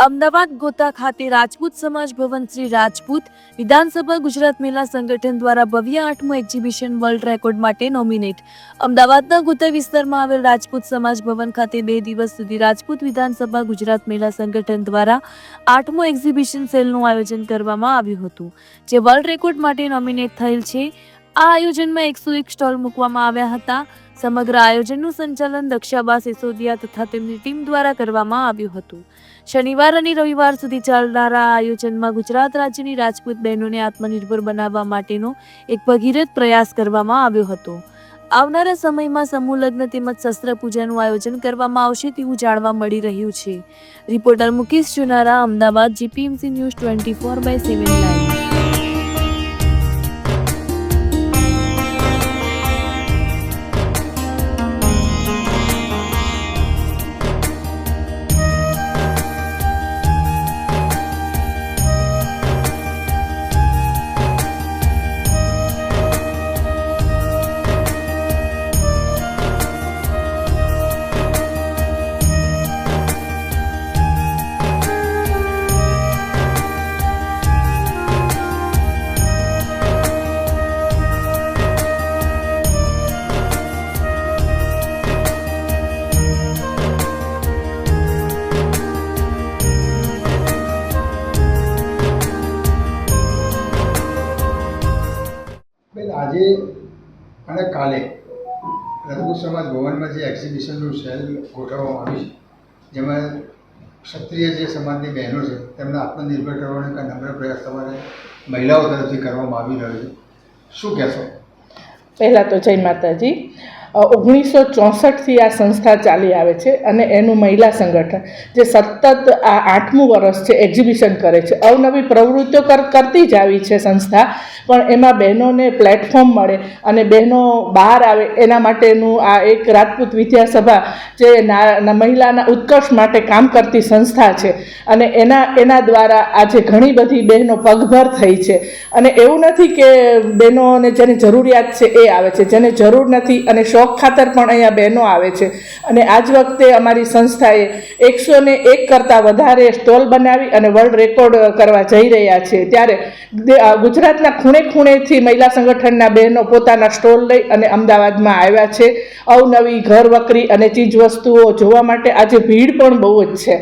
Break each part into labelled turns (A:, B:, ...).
A: અમદાવાદ ગોતા ખાતે રાજપૂત સમાજ ભવન શ્રી રાજપૂત વિધાનસભા ગુજરાત મહિલા સંગઠન દ્વારા ભવ્ય આઠમું એક્ઝિબિશન વર્લ્ડ રેકોર્ડ માટે નોમિનેટ અમદાવાદના ગોતા વિસ્તારમાં આવેલ રાજપૂત સમાજ ભવન ખાતે બે દિવસ સુધી રાજપૂત વિધાનસભા ગુજરાત મહિલા સંગઠન દ્વારા આઠમું એક્ઝિબિશન સેલનું આયોજન કરવામાં આવ્યું હતું, જે વર્લ્ડ રેકોર્ડ માટે નોમિનેટ થયેલ છે. આ આયોજનમાં એકસો એક સ્ટોલ મૂકવામાં આવ્યા હતા. સમગ્ર આયોજનનું સંચાલન દક્ષાબા સિસોદિયા તથા તેમની ટીમ દ્વારા કરવામાં આવ્યું હતું. શનિવાર અને રવિવાર સુધી ચાલનારા આ આયોજનમાં ગુજરાત રાજ્યની રાજપૂત બહેનોને આત્મનિર્ભર બનાવવા માટેનો એક ભગીરથ પ્રયાસ કરવામાં આવ્યો હતો. આવનારા સમયમાં સમૂહ લગ્ન તેમજ શસ્ત્ર પૂજાનું આયોજન કરવામાં આવશે તેવું જાણવા મળી રહ્યું છે. Reporter Mukesh Chunara Ahmedabad, GPMC news twenty four by seven live.
B: અને કાલે રઘુ સમાજ ભવનમાં જે એક્ઝિબિશનનું સેલ ગોઠવવામાં આવ્યું છે, જેમાં ક્ષત્રિય જે સમાજની બહેનો છે, તેમને આત્મનિર્ભર કરવાનો એક નમ્ર પ્રયાસ તમારે મહિલાઓ તરફથી કરવામાં આવી રહ્યો છે. શું કહેશો?
C: પહેલાં તો જય માતાજી. ઓગણીસો ચોસઠથી આ સંસ્થા ચાલી આવે છે અને એનું મહિલા સંગઠન, જે સતત આ આઠમું વર્ષ છે, એક્ઝિબિશન કરે છે. અવનવી પ્રવૃત્તિઓ કર, કરતી જ આવી છે સંસ્થા, પણ એમાં બહેનોને પ્લેટફોર્મ મળે અને બહેનો બહાર આવે, એના માટેનું આ એક રાજપૂત વિદ્યાસભા, જે મહિલાના ઉત્કર્ષ માટે કામ કરતી સંસ્થા છે. અને એના એના દ્વારા આજે ઘણી બધી બહેનો પગભર થઈ છે. અને એવું નથી કે બહેનોને જેની જરૂરિયાત છે એ આવે છે. જેને જરૂર નથી અને શોખ ખાતર પણ અહીંયા બહેનો આવે છે. અને આજ વખતે અમારી સંસ્થાએ એકસો ને એક કરતાં વધારે સ્ટોલ બનાવી અને વર્લ્ડ રેકોર્ડ કરવા જઈ રહ્યા છે. ત્યારે ગુજરાતના ખૂણે ખૂણેથી મહિલા સંગઠનના બહેનો પોતાના સ્ટોલ લઈ અને અમદાવાદમાં આવ્યા છે. અવનવી ઘર વકરી અને ચીજવસ્તુઓ જોવા માટે આજે ભીડ પણ બહુ જ છે.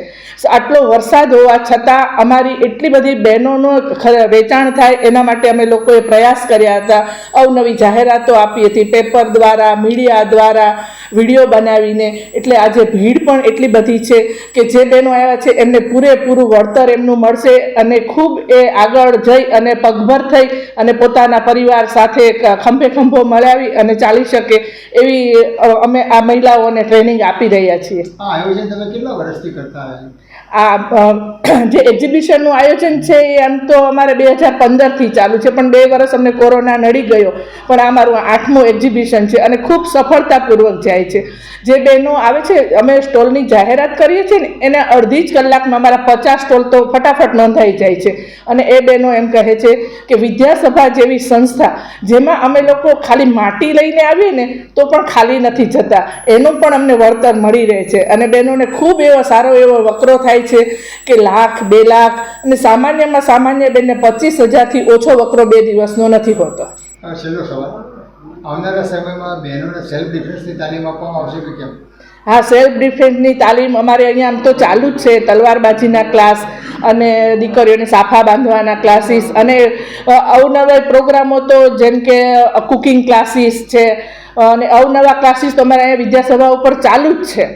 C: આટલો વરસાદ હોવા છતાં અમારી એટલી બધી બહેનોનું વેચાણ થાય એના માટે અમે લોકોએ પ્રયાસ કર્યા હતા. અવનવી જાહેરાતો આપી હતી. પેપર દ્વારા, મીડિયા દ્વારા વીડિયો બનાવીને, એટલે આજે ભીડ પણ એટલી બધી છે કે જે બહેનો આવ્યા છે, એમને પૂરેપૂરું વળતર એમનું મળશે અને ખૂબ એ આગળ જઈ અને પગભર થઈ અને પોતાના પરિવાર સાથે ખંભે ખંભો મળાવી અને ચાલી શકે એવી અમે આ મહિલાઓને ટ્રેનિંગ આપી રહ્યા છીએ
B: આયોજન તમે કેટલા વર્ષથી કરતા?
C: આ જે એક્ઝિબિશનનું આયોજન છે એ આમ તો અમારે બે હજાર પંદરથી ચાલુ છે, પણ બે વર્ષ અમને કોરોના નડી ગયો. પણ આ મારું આઠમું એક્ઝિબિશન છે અને ખૂબ સફળતાપૂર્વક જાય છે. જે બહેનો આવે છે, અમે સ્ટોલની જાહેરાત કરીએ છીએ ને, એને અડધી જ કલાકમાં અમારા પચાસ સ્ટોલ તો ફટાફટ નોંધાઈ જાય છે. અને એ બહેનો એમ કહે છે કે વિદ્યાસભા જેવી સંસ્થા, જેમાં અમે લોકો ખાલી માટી લઈને આવીએ ને, તો પણ ખાલી નથી જતા. એનું પણ અમને વળતર મળી રહે છે. અને બહેનોને ખૂબ એવો સારો એવો વકરો થાય છે કે લાખ બે લાખ અને સામાન્યમાં સામાન્ય બેનને પચીસ હજારથી ઓછો વકરો બે દિવસનો નથી હોતો.
B: છેલ્લો સવાલ. આવનારા સમયમાં બહેનોને સેલ્ફ ડિફેન્સની તાલીમ આપવામાં આવશે કે કેમ?
C: હા સેલ્ફ ડિફેન્સની તાલીમ અમારે અહીંયા આમ તો ચાલુ જ છે. તલવારબાજીના ક્લાસ અને દીકરીઓને સાફા બાંધવાના ક્લાસીસ અને અવનવા પ્રોગ્રામો તો જેમ કે કુકિંગ ક્લાસીસ છે. અને અવનવા ક્લાસીસ તો અમારે અહીંયા વિદ્યાસભા ઉપર ચાલુ જ છે.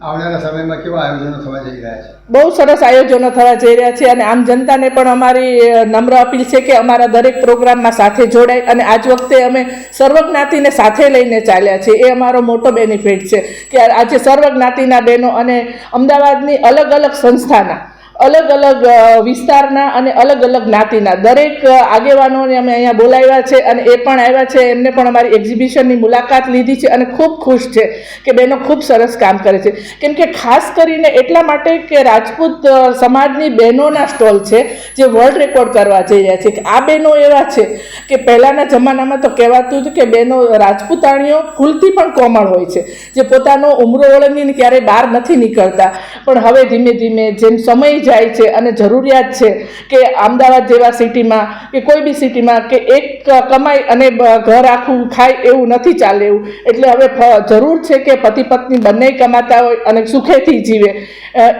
B: આવનારા સમયમાં કેવા આયોજનો થવા જઈ રહ્યા છે?
C: બહુ સરસ આયોજનો થવા જઈ રહ્યા છે અને આમ જનતાને પણ અમારી નમ્ર અપીલ છે કે અમારા દરેક પ્રોગ્રામમાં સાથે જોડાય અને આજ વખતે અમે સર્વજ્ઞાતિને સાથે લઈને ચાલ્યા છે એ અમારો મોટો બેનિફિટ છે કે આજે સર્વજ્ઞાતિના બહેનો અને અમદાવાદની અલગ અલગ સંસ્થાના અલગ અલગ વિસ્તારના અને અલગ અલગ જ્ઞાતિના. દરેક આગેવાનોને અમે અહીંયા બોલાવ્યા છે અને એ પણ આવ્યા છે. એમને પણ અમારી એક્ઝિબિશનની મુલાકાત લીધી છે અને ખૂબ ખુશ છે કે બહેનો ખૂબ સરસ કામ કરે છે. કેમ કે ખાસ કરીને એટલા માટે કે રાજપૂત સમાજની બહેનોના સ્ટોલ છે જે વર્લ્ડ રેકોર્ડ કરવા જઈ રહ્યા છે. કે આ બહેનો એવા છે કે પહેલાંના જમાનામાં તો કહેવાતું હતું કે બહેનો રાજપૂતાણીઓ ફૂલથી પણ કોમળ હોય છે. જે પોતાનો ઉમરો ઓળંગીને ક્યારેય બહાર નથી નીકળતા. પણ હવે ધીમે ધીમે જેમ સમય જાય છે અને જરૂરિયાત છે કે અમદાવાદ જેવા સિટીમાં કે કોઈ બી સિટીમાં કે એક કમાઈ અને ઘર આખું ખાય એવું નથી ચાલે એવું. એટલે હવે જરૂર છે કે પતિ પત્ની બંને કમાતા હોય અને સુખેથી જીવે.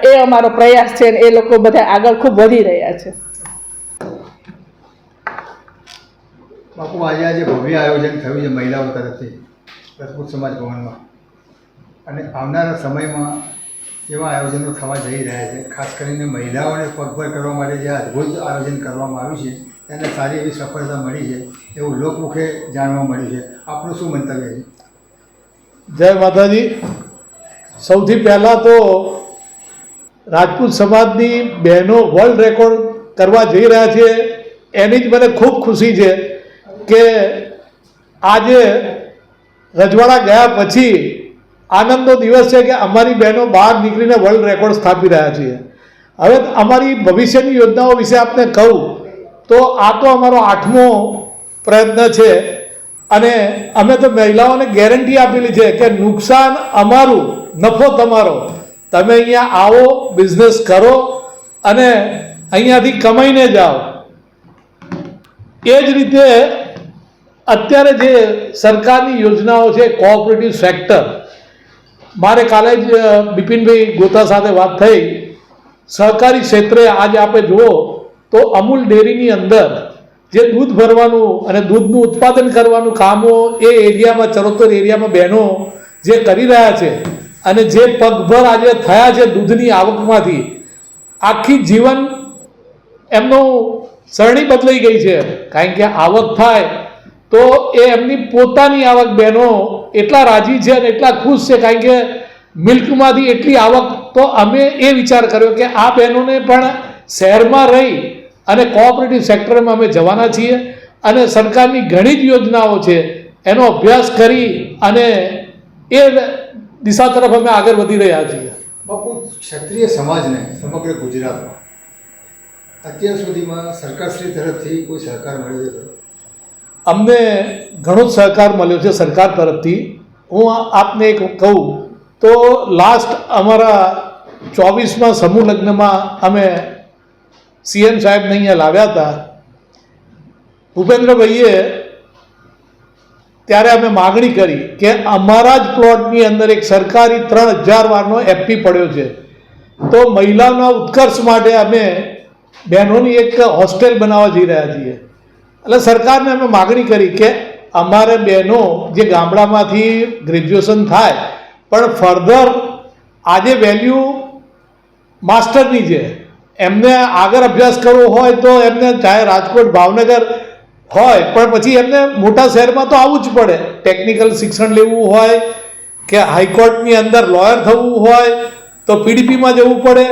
C: એ અમારો પ્રયાસ છે અને એ લોકો બધા આગળ ખૂબ વધી રહ્યા છે.
B: બાપુ, આજે આજે ભવ્ય આયોજન થયું છે મહિલાઓ તરફથી રાજપૂત સમાજ ભવનમાં, અને આવનારા સમયમાં એવા આયોજનો થવા જઈ રહ્યા છે. ખાસ કરીને મહિલાઓને પગભર કરવા માટે જે અદ્ભુત આયોજન કરવામાં આવ્યું છે એને સારી એવી સફળતા મળી છે એવું લોકમુખે જાણવા મળ્યું છે. આપનું શું મંતવ્ય છે?
D: જય માતાજી. સૌથી પહેલાં તો રાજપૂત સમાજની બહેનો વર્લ્ડ રેકોર્ડ કરવા જઈ રહ્યા છે. એની જ મને ખૂબ ખુશી છે કે આજે રજવાડા ગયા પછી આનંદનો દિવસ છે કે અમારી બહેનો બહાર નીકળીને વર્લ્ડ રેકોર્ડ સ્થાપી રહ્યા છીએ. હવે અમારી ભવિષ્યની યોજનાઓ વિશે આપને કહું, તો આ તો અમારો આઠમો પ્રયત્ન છે અને અમે તો મહિલાઓને ગેરંટી આપેલી છે કે નુકસાન અમારું, નફો તમારો. તમે અહીંયા આવો બિઝનેસ કરો અને અહીંયાથી કમાઈને જાઓ. એ જ રીતે અત્યારે જે સરકારની યોજનાઓ છે કોઓપરેટિવ સેક્ટર મારે કાલે જ બિપિનભાઈ ગોતા સાથે વાત થઈ. સહકારી ક્ષેત્રે આજે આપણે જુઓ તો અમૂલ ડેરીની અંદર જે દૂધ ભરવાનું અને દૂધનું ઉત્પાદન કરવાનું કામો એ એરિયામાં, ચરોતર એરિયામાં બહેનો જે કરી રહ્યા છે અને જે પગભર આજે થયા છે દૂધની આવકમાંથી, આખી જીવન એમનું સરણી બદલાઈ ગઈ છે. કારણ કે આવક થાય તો એ એમની પોતાની આવક બહેનો એટલા રાજી છે અને એટલા ખુશ છે કારણ કે મિલ્કમાંથી એટલી આવક તો અમે એ વિચાર કર્યો કે આ બહેનોને પણ શહેરમાં રહી અને કોઓપરેટિવ સેક્ટરમાં અમે જવાના છીએ અને સરકારની ઘણી જ યોજનાઓ છે, એનો અભ્યાસ કરી અને એ દિશા તરફ અમે આગળ વધી રહ્યા છીએ
B: બાપુ ક્ષત્રિય સમાજને સમગ્ર ગુજરાતમાં અત્યાર સુધીમાં સરકારશ્રી તરફથી કોઈ સહકાર મળ્યો ખરો?
D: અમને ઘણો જ સહકાર મળ્યો છે સરકાર તરફથી. હું આપને એક કહું તો લાસ્ટ અમારા ચોવીસમાં સમૂહ લગ્નમાં અમે સીએમ સાહેબને અહીંયા લાવ્યા હતા. ભૂપેન્દ્રભાઈએ ત્યારે અમે માગણી કરી કે અમારા જ પ્લોટની અંદર એક સરકારી ત્રણ હજાર વારનો એફપી પડ્યો છે. તો મહિલાઓના ઉત્કર્ષ માટે અમે બહેનોની એક હોસ્ટેલ બનાવવા જઈ રહ્યા છીએ. એટલે સરકારને અમે માગણી કરી કે અમારે બહેનો જે ગામડામાંથી ગ્રેજ્યુએશન થાય, પણ ફર્ધર આજે વેલ્યુ માસ્ટરની છે. એમને આગળ અભ્યાસ કરવો હોય તો એમને ચાહે રાજકોટ, ભાવનગર હોય, પણ પછી એમને મોટા શહેરમાં તો આવવું જ પડે. ટેકનિકલ શિક્ષણ લેવું હોય કે હાઈકોર્ટની અંદર લોયર થવું હોય તો પીડીપીમાં જવું પડે.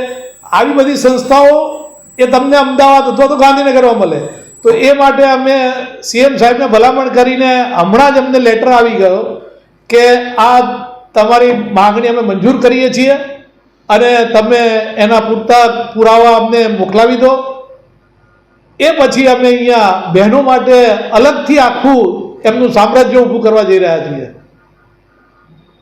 D: આવી બધી સંસ્થાઓ એ તમને અમદાવાદ અથવા તો ગાંધીનગરમાં મળે. તો એ માટે અમે સીએમ સાહેબને ભલામણ કરીને હમણાં જ અમને લેટર આવી ગયો કે આ તમારી માગણી અમે મંજૂર કરીએ છીએ અને તમે એના પૂરતા પુરાવા અમને મોકલાવી દો. એ પછી અમે અહીંયા બહેનો માટે અલગથી આખું એમનું સામ્રાજ્ય ઊભું કરવા જઈ રહ્યા છીએ.